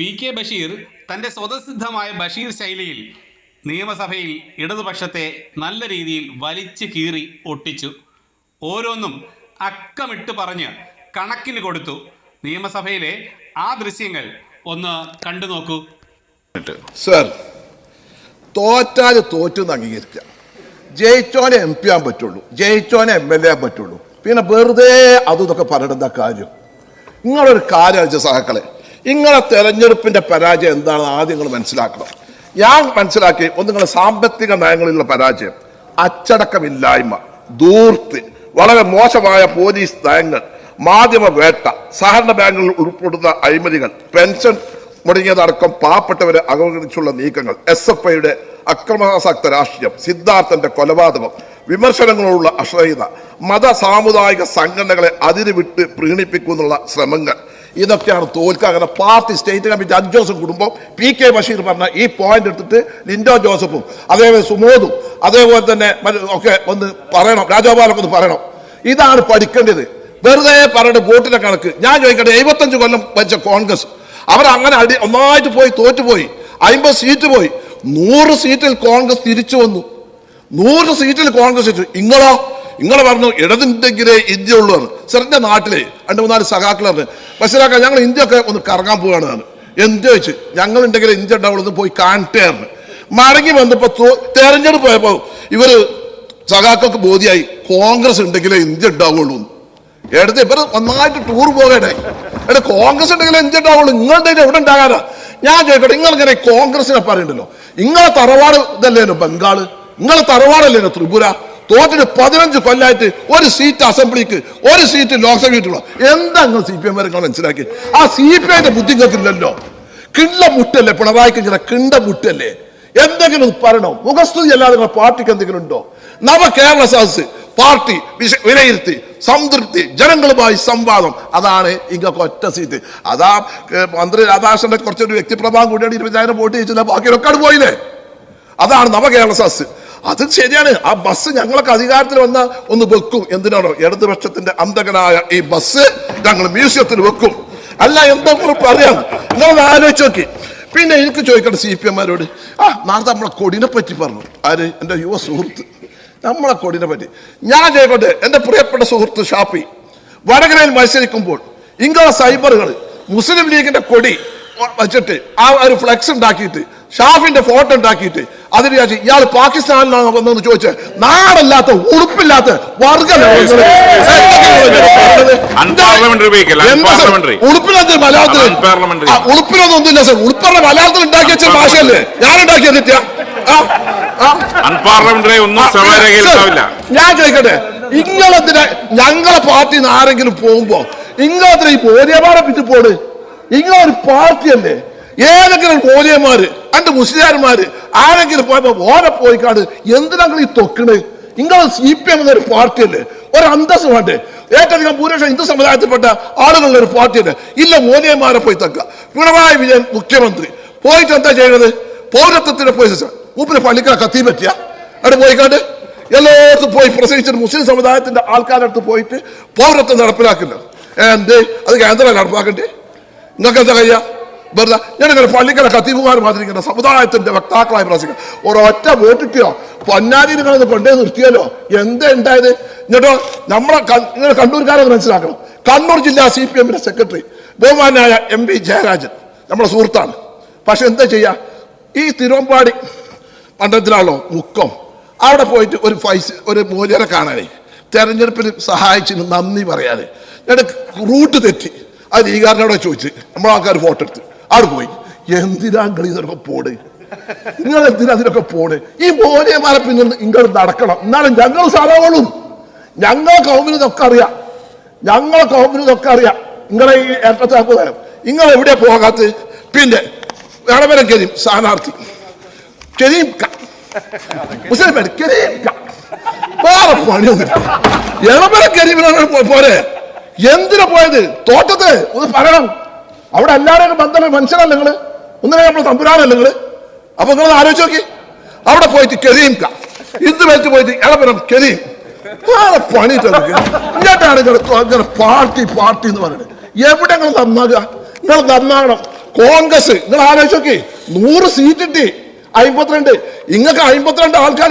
P K Basheer തന്റെ സ്വതസിദ്ധമായ ബഷീർ ശൈലിയിൽ നിയമസഭയിൽ ഇടതുപക്ഷത്തെ നല്ല രീതിയിൽ വലിച്ചു കീറി ഒട്ടിച്ചു. ഓരോന്നും അക്കമിട്ട് പറഞ്ഞ് കണക്കിന് കൊടുത്തു. നിയമസഭയിലെ ആ ദൃശ്യങ്ങൾ ഒന്ന് കണ്ടു നോക്കൂ. സർ തോറ്റാൽ തോറ്റു അംഗീകരിക്കുക. ജയിച്ചോനെ എം പി ആകാൻ പറ്റുള്ളൂ. ജയിച്ചോനെ എം എൽ എ പറ്റുള്ളൂ. പിന്നെ വെറുതെ അതും ഇതൊക്കെ പറയേണ്ട കാര്യം? നിങ്ങളൊരു കാര്യം സഹാക്കളെ നിങ്ങളെ തെരഞ്ഞെടുപ്പിന്റെ പരാജയം എന്താണെന്ന് ആദ്യം നിങ്ങൾ മനസ്സിലാക്കണം. ഞാൻ മനസ്സിലാക്കി ഒന്ന് നിങ്ങളുടെ സാമ്പത്തിക നയങ്ങളിലുള്ള പരാജയം അച്ചടക്കമില്ലായ്മ ദൂർത്ത് വളരെ മോശമായ പോലീസ് നയങ്ങൾ മാധ്യമ വേട്ട സഹകരണ ബാങ്കുകളിൽ ഉൾപ്പെടുന്ന അഴിമതികൾ പെൻഷൻ മുടങ്ങിയതടക്കം പാവപ്പെട്ടവരെ അവഗണിച്ചുള്ള നീക്കങ്ങൾ എസ് എഫ് ഐയുടെ അക്രമാസക്ത രാഷ്ട്രീയം സിദ്ധാർത്ഥന്റെ കൊലപാതകം വിമർശനങ്ങളോടുള്ള അശ്രയത മത സാമുദായിക സംഘടനകളെ അതിരുവിട്ട് പ്രീണിപ്പിക്കുന്നുള്ള ശ്രമങ്ങൾ ഇതൊക്കെയാണ് തോൽക്കുക. അങ്ങനെ പാർട്ടി സ്റ്റേറ്റ് കമ്മിറ്റി അഞ്ചോസം കുടുംബം പി കെ ബഷീർ പറഞ്ഞ ഈ പോയിന്റ് എടുത്തിട്ട് ലിൻഡോ ജോസഫും അതേപോലെ സുമോദും അതേപോലെ തന്നെ ഒക്കെ ഒന്ന് പറയണം. രാജഗോപാലൊക്കെ ഒന്ന് പറയണം. ഇതാണ് പഠിക്കേണ്ടത്. വെറുതെ പറഞ്ഞിട്ട് വോട്ടിന്റെ കണക്ക്. ഞാൻ ചോദിക്കട്ടെ എഴുപത്തഞ്ച് കൊല്ലം വെച്ച കോൺഗ്രസ് അവർ അങ്ങനെ അടി ഒന്നായിട്ട് പോയി തോറ്റുപോയി അമ്പത് സീറ്റ് പോയി. നൂറ് സീറ്റിൽ കോൺഗ്രസ് തിരിച്ചു വന്നു. നൂറ് സീറ്റിൽ കോൺഗ്രസ് ഇങ്ങളോ ഇങ്ങളെ പറഞ്ഞു ഇടതുണ്ടെങ്കിലേ ഇന്ത്യ ഉള്ളൂ എന്റെ നാട്ടിലെ രണ്ട് മൂന്നാൽ സഖാക്കൾ പറഞ്ഞു ബസ്സിലാക്ക ഞങ്ങൾ ഇന്ത്യ ഒക്കെ ഒന്ന് കറങ്ങാൻ പോവുകയാണ്. എന്ത് ചോദിച്ചു? ഞങ്ങൾ ഉണ്ടെങ്കിൽ ഇന്ത്യ ഉണ്ടാവുള്ളൂ പോയി കാണട്ടെ എന്ന് മടങ്ങി വന്നപ്പോ തോ- തെരഞ്ഞെടുപ്പ് പോയപ്പോ ഇവർ സഖാക്കൾക്ക് ബോധിയായി കോൺഗ്രസ് ഉണ്ടെങ്കിലേ ഇന്ത്യ ഉണ്ടാവുള്ളൂ. എടുത്ത് ഇവർ നന്നായിട്ട് ടൂർ പോകട്ടെ എടാ കോൺഗ്രസ് ഉണ്ടെങ്കിലേ ഇന്ത്യ ഉണ്ടാവുള്ളൂ നിങ്ങളുടെ എവിടെ ഉണ്ടാകാനാ? ഞാൻ ചോദിക്കട്ടെ നിങ്ങൾ ഇങ്ങനെ കോൺഗ്രസിനെ പറയണ്ടല്ലോ. നിങ്ങളെ തറവാട് ഇതല്ലേനോ ബംഗാൾ? നിങ്ങളെ തറവാടല്ലേനോ ത്രിപുര? തോറ്റിട്ട് പതിനഞ്ച് കൊല്ലായിട്ട് ഒരു സീറ്റ് അസംബ്ലിക്ക് ഒരു സീറ്റ് ലോക്സഭയ്ക്കുള്ള എന്താ നിങ്ങൾ സി പി എം നിങ്ങൾ മനസ്സിലാക്കി? ആ സി പി ഐന്റെ ബുദ്ധി നിങ്ങൾക്കില്ലല്ലോ കിണ്ട മുട്ടല്ലേ പിണറായിക്ക് ഇങ്ങനെ കിണ്ട മുട്ടല്ലേ എന്തെങ്കിലും പറയണോ? മുഖസ്തുതി അല്ലാതെ നിങ്ങളുടെ പാർട്ടിക്ക് എന്തെങ്കിലും ഉണ്ടോ? നവ കേരള സദസ് പാർട്ടി വിലയിരുത്തി സംതൃപ്തി ജനങ്ങളുമായി സംവാദം. അതാണ് ഇങ്ങൊക്കെ ഒറ്റ സീറ്റ്. അതാ മന്ത്രി രാധാകൃഷ്ണന്റെ കുറച്ചൊരു വ്യക്തിപ്രഭാവം കൂടിയാണ് ഇരുപതിനായിരം വോട്ട് ചെയ്യിച്ചില്ല ബാക്കിയൊക്കെ പോയില്ലേ? അതാണ് നവകേരള സദസ് അത് ശരിയാണ്. ആ ബസ് ഞങ്ങളൊക്കെ അധികാരത്തിൽ വന്ന ഒന്ന് വെക്കും. എന്തിനാണോ? ഇടതുപക്ഷത്തിന്റെ അന്തകനായ ഈ ബസ് ഞങ്ങൾ മ്യൂസിയത്തിൽ വെക്കും. അല്ല എന്താ പറയാം. നിങ്ങളൊന്ന് ആലോചിച്ച് നോക്കി. പിന്നെ എനിക്ക് ചോദിക്കട്ടെ സി പി എമ്മാരോട് ആ നാളത്തെ നമ്മളെ കൊടിനെ പറ്റി പറഞ്ഞു. ആര്? എന്റെ യുവ സുഹൃത്ത്. നമ്മളെ കൊടിനെ പറ്റി. ഞാൻ ചോദിക്കട്ടെ എന്റെ പ്രിയപ്പെട്ട സുഹൃത്ത് ഷാപ്പി വടകരയിൽ മത്സരിക്കുമ്പോൾ ഇംഗ്ലീഷ് സൈബറുകൾ മുസ്ലിം ലീഗിന്റെ കൊടി വച്ചിട്ട് ആ ഒരു ഫ്ലെക്സ് ഉണ്ടാക്കിയിട്ട് ഷാഫിന്റെ ഫോട്ടോ ഉണ്ടാക്കിയിട്ട് അതിന് വിചാരിച്ച് ഇയാൾ പാകിസ്ഥാനിലാണ് വന്നതെന്ന് ചോദിച്ച് നാടല്ലാത്ത ഉടുപ്പില്ലാത്ത വർഗ. ഉടുപ്പില്ലാത്ത മലയാളത്തിൽ ഉളുപ്പിലൊന്നും ഒന്നുമില്ല സർ ഉളുപ്പറ മലയാളത്തിൽ ഉണ്ടാക്കി വെച്ച ഭാഷയല്ലേ ഞാൻ ഉണ്ടാക്കിയ തെറ്റാ ഞാൻ ചോദിക്കട്ടെ ഇങ്ങളെന്തിനാ ഞങ്ങളെ പാർട്ടിന്ന് ആരെങ്കിലും പോകുമ്പോ ഇങ്ങളെന്തിനാ ഈ പോരിയപാടെ പിറ്റ് പോട് ഇങ്ങളൊരു പാർട്ടിയല്ലേ ഏതെങ്കിലും കോലിയന്മാര് രണ്ട് മുസ്ലിംമാര് ആരെങ്കിലും പോയപ്പോ ഓരെ പോയിക്കാട് എന്തിനാ നിങ്ങൾ ഈ തൊക്കണ്? നിങ്ങൾ സി പി എം എന്നൊരു പാർട്ടിയല്ലേ? ഒരു അന്തസ് വേണ്ടേ? ഏറ്റവും ഭൂരിപക്ഷം ഹിന്ദു സമുദായത്തിൽപ്പെട്ട ആളുകളുടെ ഒരു പാർട്ടിയല്ലേ? ഇല്ല മോദിയന്മാരെ പോയി തക്ക. പിണറായി വിജയൻ മുഖ്യമന്ത്രി. പോയിട്ട് എന്താ ചെയ്യണത്? പൗരത്വത്തിന്റെ പോയി മൂപ്പിന് പള്ളിക്കാർ കത്തി പറ്റിയ. അവിടെ പോയിക്കാണ്ട് എല്ലായിടത്തും പോയി പ്രസംഗിച്ചിട്ട് മുസ്ലിം സമുദായത്തിന്റെ ആൾക്കാരുടെ അടുത്ത് പോയിട്ട് പൗരത്വം നടപ്പിലാക്കില്ല എന്ത്? അത് കേന്ദ്രം നടപ്പാക്കണ്ടേ? നിങ്ങൾക്ക് എന്താ കഴിയാ വെറുതെ ഞാനിങ്ങനെ കത്തീവുമാർ മാത്രം ഇങ്ങനെ സമുദായത്തിന്റെ വക്താക്കളായി പ്രവർത്തിക്കുക. ഒരൊറ്റ വോട്ടിട്ടോ പൊന്നാരി നിങ്ങളത് കൊണ്ടേ നിർത്തിയല്ലോ എന്താ ഉണ്ടായത്? എന്നിട്ടോ നമ്മളെ നിങ്ങൾ കണ്ണൂർക്കാരെ മനസ്സിലാക്കണം. കണ്ണൂർ ജില്ലാ സി പി എമ്മിന്റെ സെക്രട്ടറി ബഹുമാനായ എം പി ജയരാജൻ. നമ്മുടെ സുഹൃത്താണ്. പക്ഷെ എന്താ ചെയ്യാ? ഈ തിരുവമ്പാടി മണ്ഡലത്തിലാണല്ലോ മുക്കം. അവിടെ പോയിട്ട് ഒരു ഫൈസ് ഒരു മൂല്യരെ കാണാനേ. തെരഞ്ഞെടുപ്പിൽ സഹായിച്ചതിന് നന്ദി പറയാതെ ഞാൻ റൂട്ട് തെറ്റി. അത് ലീഗാരനോടെ ചോദിച്ച്. നമ്മളാൾക്കാർ ഫോട്ടോ എടുത്ത് അവിടെ പോയി എന്തിനാ നിങ്ങൾ ഇതൊക്കെ പോട് നിങ്ങൾ എന്തിനാ അതിനൊക്കെ പോണ്? ഈ മോനെമാരെ പിന്നെ നിങ്ങൾ നടക്കണം. എന്നാലും ഞങ്ങൾ സാധാരണ ഞങ്ങൾ കൗമിന് ഇതൊക്കെ അറിയാം. ഞങ്ങൾ കൗമിന് ഇതൊക്കെ അറിയാം. നിങ്ങളെ ഈ ഏറ്റത്താക്കുതരം നിങ്ങൾ എവിടെ പോകാത്ത പിന്നെ വേണമെങ്കിലും കരീം സ്ഥാനാർത്ഥി. കരീം. മുസ്ലിം പേര്. വേറെ പണിയൊന്നുമില്ല എളമര കരീമിനാണ് പോരെ. എന്തിനാ പോയത്? തോട്ടത്ത് ഒന്ന് പറയണം. അവിടെ എല്ലാവരും ബന്ധം മനുഷ്യനല്ല നിങ്ങൾ ഒന്നിനെ നമ്മൾ തമ്പുരാനല്ല നിങ്ങൾ അപ്പൊ നിങ്ങൾ ആലോചിച്ച് നോക്കി. അവിടെ പോയിട്ട് കെതിയും. ഇത് വെച്ച് പോയിട്ട് എളപ്പനം കെതിയും. പണി ഇങ്ങോട്ടാണ് നിങ്ങൾ ഇങ്ങനെ പാർട്ടി പാർട്ടി എന്ന് പറയുന്നത്. എവിടെ നിങ്ങൾ നന്നാകുക. നിങ്ങൾ നന്നാകണം. കോൺഗ്രസ് നിങ്ങൾ ആലോചിച്ച് നോക്കി. നൂറ് സീറ്റ് കിട്ടി. അമ്പത്തിരണ്ട് ഇങ്ങക്ക് അമ്പത്തിരണ്ട് ആൾക്കാർ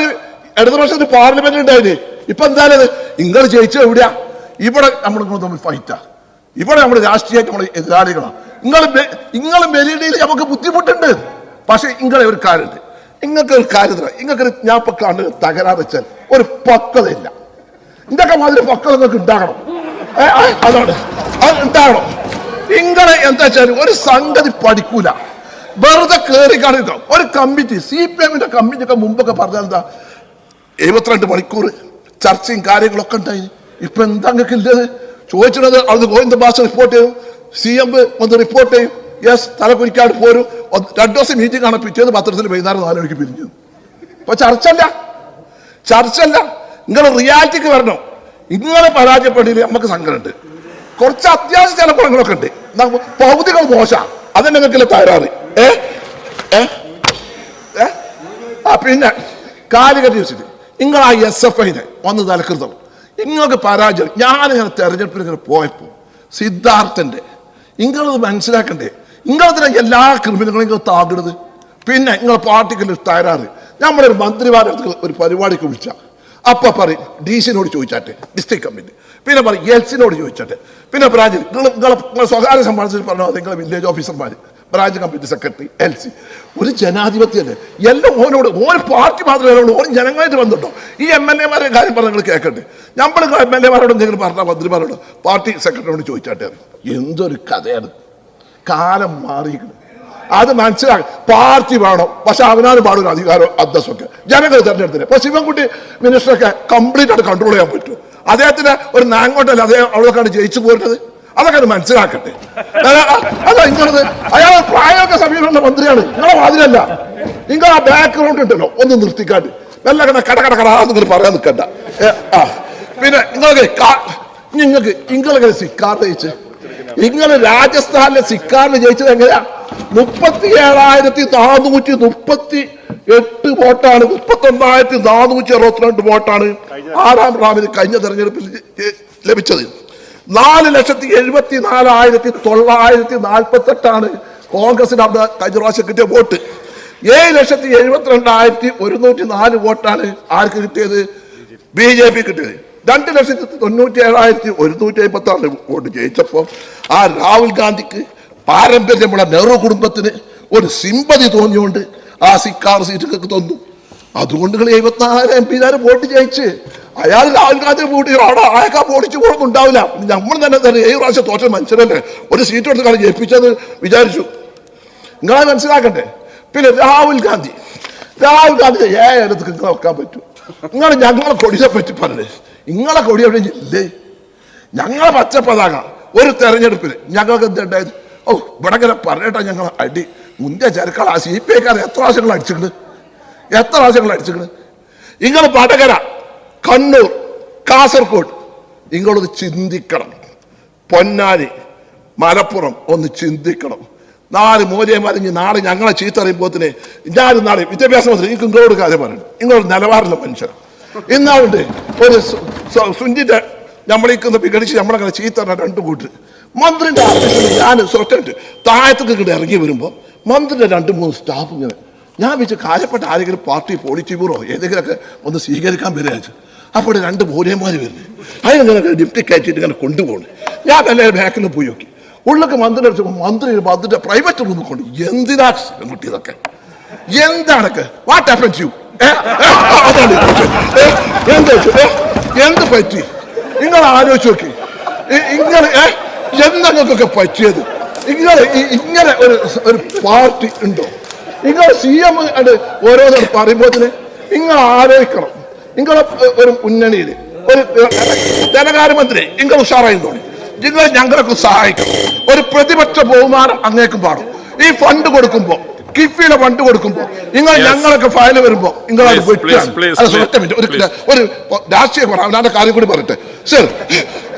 ഇടതുപക്ഷത്തിന് പാർലമെന്റ് ഉണ്ടായിരുന്നു ഇപ്പൊ എന്തായാലും നിങ്ങൾ ജയിച്ചത് എവിടെയാ? ഇവിടെ നമ്മൾ തമ്മിൽ ഫൈറ്റാ ഇവിടെ നമ്മൾ രാഷ്ട്രീയമായിട്ട് നമ്മൾ എതിരാളികളാണ് നിങ്ങൾ നിങ്ങൾ മെലിഡിയിൽ നമുക്ക് ബുദ്ധിമുട്ടുണ്ട്. പക്ഷെ നിങ്ങളെ ഒരു കാര്യമുണ്ട് നിങ്ങൾക്ക് ഒരു കാര്യം നിങ്ങൾക്ക് ഞാൻ ഇപ്പൊ കണ്ട് തകരാറ് വെച്ചാൽ ഒരു പക്വതയില്ല. ഇതൊക്കെ മാതിരി പക്വത നിങ്ങൾക്ക് ഉണ്ടാകണം. അതാണ്. അത് ഉണ്ടാകണം. നിങ്ങളെ എന്താ വെച്ചാൽ ഒരു സംഗതി പഠിക്കൂല. വെറുതെ കയറി കാണുക ഒരു കമ്മിറ്റി സി പി എമ്മിന്റെ കമ്മിറ്റി ഒക്കെ മുമ്പൊക്കെ പറഞ്ഞാൽ എന്താ എഴുപത്തിരണ്ട് മണിക്കൂർ ചർച്ചയും കാര്യങ്ങളൊക്കെ ഉണ്ടായി. ഇപ്പൊ എന്താ ഇല്ലത്? ചോദിച്ചിട്ടത് അത് ഗോവിന്ദ ഭാഷ റിപ്പോർട്ട് ചെയ്യും സി എം വന്ന് റിപ്പോർട്ട് ചെയ്യും. യെസ് തലക്കുരിക്കാട് പോരും. രണ്ടു ദിവസം മീറ്റിംഗ് ആണ്. പിറ്റേന്ന് പത്രത്തിൽ വൈകുന്നേരം നാല് മണിക്ക് പിരിഞ്ഞു. ഇപ്പൊ ചർച്ചല്ല. ചർച്ചല്ല. നിങ്ങൾ റിയാലിറ്റിക്ക് വരണം. ഇങ്ങനെ പരാജയപ്പെടില്ല നമുക്ക് സങ്കടമുണ്ട്. കുറച്ച് അത്യാവശ്യ ചില ഗുണങ്ങളൊക്കെ ഉണ്ട്. ഭൗതികം മോശ. അതന്നെ നിങ്ങൾക്കില്ല തകരാറ്? ഏ? പിന്നെ കാലികറ്റ് വെച്ചിട്ട് നിങ്ങൾ ആ എസ് എഫ് ഐനെ വന്ന് തലക്കൃതം നിങ്ങൾക്ക് പരാജയം. ഞാനിങ്ങനെ തെരഞ്ഞെടുപ്പിൽ ഇങ്ങനെ പോയപ്പോ സിദ്ധാർത്ഥന്റെ നിങ്ങളത് മനസ്സിലാക്കണ്ടേ? നിങ്ങളതിനെ എല്ലാ ക്രിമിനലുകളും നിങ്ങൾ പിന്നെ നിങ്ങൾ പാർട്ടിക്കുള്ള തകരാറ്? നമ്മളൊരു മന്ത്രിമാരെ ഒരു പരിപാടിക്ക് വിളിച്ച. അപ്പ പറയും ഡി സിനോട് ചോദിച്ചാട്ടെ ഡിസ്ട്രിക്ട് കമ്മിറ്റി. പിന്നെ പറയും എൽസിനോട് ചോദിച്ചാട്ടെ. പിന്നെ ബ്രാഞ്ചിൽ നിങ്ങൾ നിങ്ങളെ സ്വകാര്യ സംബന്ധിച്ച് പറഞ്ഞാൽ നിങ്ങൾ വില്ലേജ് ഓഫീസർമാർ branch committee secretary L C ഒരു ജനാധിപത്യമല്ലേ എല്ലാം ഓനോട് ഓരോ പാർട്ടി മാത്രമേ ഓരോ ജനങ്ങളായിട്ട് വന്നിട്ടോ ഈ എം എൽ എമാരുടെ കാര്യം പറഞ്ഞ് നിങ്ങൾ കേൾക്കട്ടെ നമ്മൾ എം എൽ എമാരോട് എന്തെങ്കിലും പറഞ്ഞാൽ മന്ത്രിമാരോട് പാർട്ടി സെക്രട്ടറിയോട് ചോദിച്ചാട്ടെ? എന്തൊരു കഥയാണ്. കാലം മാറിയിരിക്കുന്നു. അത് മനസ്സിലാക്കി പാർട്ടി വേണം. പക്ഷെ അവനാണ് പാടും അധികാരം അന്തസ്സൊക്കെ. ജനങ്ങൾ തെരഞ്ഞെടുത്തില്ല? ഇപ്പൊ ശിവൻകുട്ടി മിനിസ്റ്ററൊക്കെ കംപ്ലീറ്റ് ആയിട്ട് കൺട്രോൾ ചെയ്യാൻ പറ്റും അദ്ദേഹത്തിന് ഒരു നാങ്കോട്ടല്ല അദ്ദേഹം അവളൊക്കെയാണ് ജയിച്ചു പോരുന്നത്? അതൊക്കെ അത് മനസ്സിലാക്കട്ടെ. അല്ല അതാ ഇങ്ങളത് അയാൾ പ്രായമൊക്കെ സമീപമുള്ള മന്ത്രിയാണ്. നിങ്ങളെ മാതിരല്ല നിങ്ങൾ ആ ബാക്ക്ഗ്രൗണ്ട് ഉണ്ടല്ലോ. ഒന്ന് നിർത്തിക്കാണ്ട്. നല്ല കട കട കട കട നിങ്ങൾ പറയാൻ നിൽക്കണ്ട. പിന്നെ നിങ്ങൾക്ക് നിങ്ങൾക്ക് നിങ്ങളെങ്ങനെ സിക്കാർ ജയിച്ച്. നിങ്ങൾ രാജസ്ഥാനിലെ സിക്കാറിൽ ജയിച്ചത് എങ്ങനെയാ? മുപ്പത്തി ഏഴായിരത്തി നാനൂറ്റി മുപ്പത്തി എട്ട് വോട്ടാണ്. മുപ്പത്തി ഒന്നായിരത്തി നാനൂറ്റി അറുപത്തിരണ്ട് വോട്ടാണ് ആറാം റാമിന് കഴിഞ്ഞ തെരഞ്ഞെടുപ്പിൽ ലഭിച്ചത്. നാല് ലക്ഷത്തി എഴുപത്തി നാലായിരത്തി തൊള്ളായിരത്തി നാൽപ്പത്തി എട്ടാണ് കോൺഗ്രസിന് അവിടെ കഴിഞ്ഞ പ്രാവശ്യം കിട്ടിയ വോട്ട്. ഏഴ് ലക്ഷത്തി എഴുപത്തിരണ്ടായിരത്തി ഒരുന്നൂറ്റി നാല് വോട്ടാണ് ആർക്ക് കിട്ടിയത്? ബി ജെ പി കിട്ടിയത്. രണ്ട് ലക്ഷത്തി തൊണ്ണൂറ്റി ഏഴായിരത്തി ഒരുന്നൂറ്റി അമ്പത്തി ആറ് വോട്ട് ജയിച്ചപ്പോൾ ആ രാഹുൽ ഗാന്ധിക്ക് പാരമ്പര്യമുള്ള നെഹ്റു കുടുംബത്തിന് ഒരു സിമ്പതി തോന്നിയുകൊണ്ട് ആ സിക്കാർ സീറ്റുകൾക്ക് തന്നു. അതുകൊണ്ട് നിങ്ങൾ എഴുപത്തിനാല് എം പിമാര് വോട്ട് ജയിച്ച് അയാൾ രാഹുൽ ഗാന്ധി വോട്ട് അവിടെ അയാൾക്ക് വോട്ട് ചെയ്യുമ്പോൾ ഉണ്ടാവില്ല നമ്മൾ തന്നെ തന്നെ ഏഴ് പ്രാവശ്യം തോറ്റ മനുഷ്യരല്ലേ? ഒരു സീറ്റ് എടുത്ത് കളി ജയിപ്പിച്ചെന്ന് വിചാരിച്ചു. നിങ്ങളെ മനസ്സിലാക്കണ്ടേ? പിന്നെ രാഹുൽ ഗാന്ധി. രാഹുൽ ഗാന്ധി ഏഴെടുത്ത് നിങ്ങളെ വെക്കാൻ പറ്റൂ. നിങ്ങൾ ഞങ്ങളെ കൊടിയെ പറ്റി പറഞ്ഞേ. നിങ്ങളെ കൊടി എവിടെ ഇല്ലേ? ഞങ്ങളെ പച്ച പതാക ഒരു തെരഞ്ഞെടുപ്പിൽ ഞങ്ങൾക്ക് എന്തുണ്ടായത് ഓ ഇവിടെ ഇങ്ങനെ പറഞ്ഞിട്ടാ ഞങ്ങൾ അടി. മുന്തിയ ചരക്കൾ ആ സി പി ഐക്കാർ എത്ര ആവശ്യങ്ങൾ അടിച്ചിട്ടുണ്ട്? എത്ര പ്രാവശ്യങ്ങൾ അടിച്ചിട്ടുണ്ട് നിങ്ങൾ വടകര കണ്ണൂർ കാസർഗോഡ് നിങ്ങളൊന്ന് ചിന്തിക്കണം. പൊന്നാനി മലപ്പുറം ഒന്ന് ചിന്തിക്കണം. നാല് മൂല്യമാരിഞ്ഞ് നാളെ ഞങ്ങളെ ചീത്ത അറിയുമ്പോത്തിന് ഞാനും നാളെ വിദ്യാഭ്യാസ മന്ത്രി എനിക്ക് നിങ്ങളോട് കാര്യം പറയണം. നിങ്ങളൊരു നിലവാരമുള്ള മനുഷ്യർ ഇന്നാളുണ്ട് ഒരു സുഞ്ചിന്റെ നമ്മളിക്കുന്ന വിഘടിച്ച് നമ്മളങ്ങനെ ചീത്ത രണ്ട് കൂട്ട് മന്ത്രിന്റെ ഞാൻ സ്വർട്ടായിട്ട് താഴത്തേക്ക് ഇങ്ങോട്ട് ഇറങ്ങി വരുമ്പോൾ മന്ത്രിന്റെ രണ്ട് മൂന്ന് സ്റ്റാഫ് ഇങ്ങനെ ഞാൻ വെച്ച് കാര്യപ്പെട്ട ആരെങ്കിലും പാർട്ടി പോളിറ്റി ബ്യൂറോ ഏതെങ്കിലുമൊക്കെ ഒന്ന് സ്വീകരിക്കാൻ വരിക അപ്പോൾ രണ്ട് മൂല്യന്മാർ വരുന്നു. അതിനിങ്ങനെ ഡിപ്റ്റി കയറ്റിയിട്ട് ഇങ്ങനെ കൊണ്ടുപോകണം ഞാൻ എല്ലാവരും ബാക്കിൽ പോയി നോക്കി. ഉള്ളൊക്കെ മന്ത്രി അടിച്ചപ്പോൾ മന്ത്രി മന്ത്രിയുടെ പ്രൈവറ്റ് റൂമിൽ കൊണ്ട് എന്തിനാ കിട്ടിയതൊക്കെ? എന്താണൊക്കെ? വാട്ട് ഹാപ്പൻ യു എന്ത് എന്ത് പറ്റി? നിങ്ങൾ ആലോചിച്ച് നോക്കി. ഇങ്ങനെ? എന്തൊക്കെ പറ്റിയത്? ഇങ്ങനെ ഇങ്ങനെ ഒരു ഒരു പാർട്ടി ഉണ്ടോ? നിങ്ങൾ സി എം ഓരോന്നും പറയുമ്പോൾ നിങ്ങൾ ആലോചിക്കണം. നിങ്ങളെ ഒരു മുന്നണിയിൽ ഒരു ധനകാര്യമന്ത്രി നിങ്ങൾ ഉഷാറായി തോന്നി. നിങ്ങൾ ഞങ്ങൾക്ക് സഹായിക്കണം. ഒരു പ്രതിപക്ഷ ബഹുമാനം അങ്ങേക്കും പാടും. ഈ ഫണ്ട് കൊടുക്കുമ്പോൾ കിഫിയിലെ ഫണ്ട് കൊടുക്കുമ്പോൾ നിങ്ങൾ. ഞങ്ങളൊക്കെ ഫയൽ വരുമ്പോൾ നിങ്ങൾ അത് വെട്ടാണ്. ഒരു ഒരു രാഷ്ട്രീയ പറഞ്ഞാൽ കാര്യം കൂടി പറയട്ടെ സർ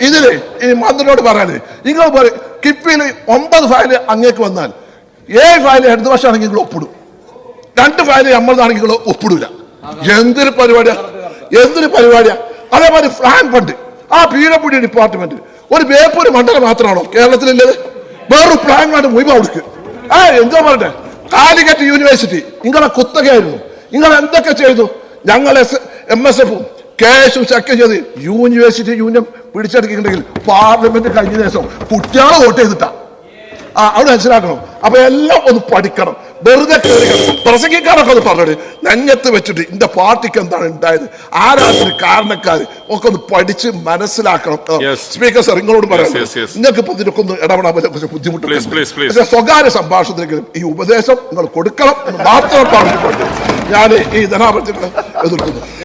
ഇതിൽ ഈ മന്ത്രിയോട് പറയാനേ നിങ്ങൾ പറയും കിഫിയിൽ ഒമ്പത് ഫയൽ അങ്ങേക്ക് വന്നാൽ ഏഴ് ഫയൽ ഇടത് വർഷമാണെങ്കിൽ നിങ്ങൾ ഒപ്പിടും. രണ്ട് ഫയൽ നമ്മളതാണെങ്കിലും ഒപ്പിടൂല. എന്തൊരു പരിപാടിയാ? എന്തൊരു പരിപാടിയാ? അതേമാതിരി ഫ്ലാൻ ഫണ്ട്. ആ പീഡപ്പുടി ഡിപ്പാർട്ട്മെന്റ്. ഒരു വേപ്പൂര് മണ്ഡലം മാത്രമാണോ കേരളത്തിലുള്ളത്? വേറൊരു പ്ലാൻ വേണ്ട മുഴുവൻ കൊടുക്ക് ആ എന്തോ പറയട്ടെ? Calicut university. നിങ്ങളെ കുത്തകയായിരുന്നു. നിങ്ങൾ എന്തൊക്കെ ചെയ്തു? ഞങ്ങൾ എസ് എം എസ് എഫും കേസും ചെക്ക് ചെയ്ത് യൂണിവേഴ്സിറ്റി യൂണിയൻ പിടിച്ചെടുക്കുന്നുണ്ടെങ്കിൽ പാർലമെന്റ് കഴിഞ്ഞ ദിവസം കുട്ടികളെ വോട്ട് ചെയ്തിട്ടാ. ആ അവിടെ മനസ്സിലാക്കണം. അപ്പൊ എല്ലാം ഒന്ന് പഠിക്കണം. വെറുതെ കയറിക്കണം പ്രസംഗിക്കാരൊക്കെ ഒന്ന് പറഞ്ഞത് നെഞ്ഞത്ത് വെച്ചിട്ട് എന്റെ പാർട്ടിക്ക് എന്താണ് ഉണ്ടായത്? ആരാധന കാരണക്കാർ ഒക്കെ ഒന്ന് പഠിച്ച് മനസ്സിലാക്കണം. സ്പീക്കർ സാർ നിങ്ങളോട് പറയാം. നിങ്ങൾക്ക് ഇപ്പൊ ഇതിനൊക്കെ ഒന്ന് ഇടപെടാൻ കുറച്ച് ബുദ്ധിമുട്ട് ബുദ്ധിമുട്ടുണ്ട് സ്വകാര്യ സംഭാഷണത്തിലെങ്കിലും ഈ ഉപദേശം നിങ്ങൾ കൊടുക്കണം എന്ന് മാത്രം പറഞ്ഞിട്ടുണ്ട്. ഞാൻ ഈ ധനാപത്യങ്ങളെ എതിർക്കുന്നു.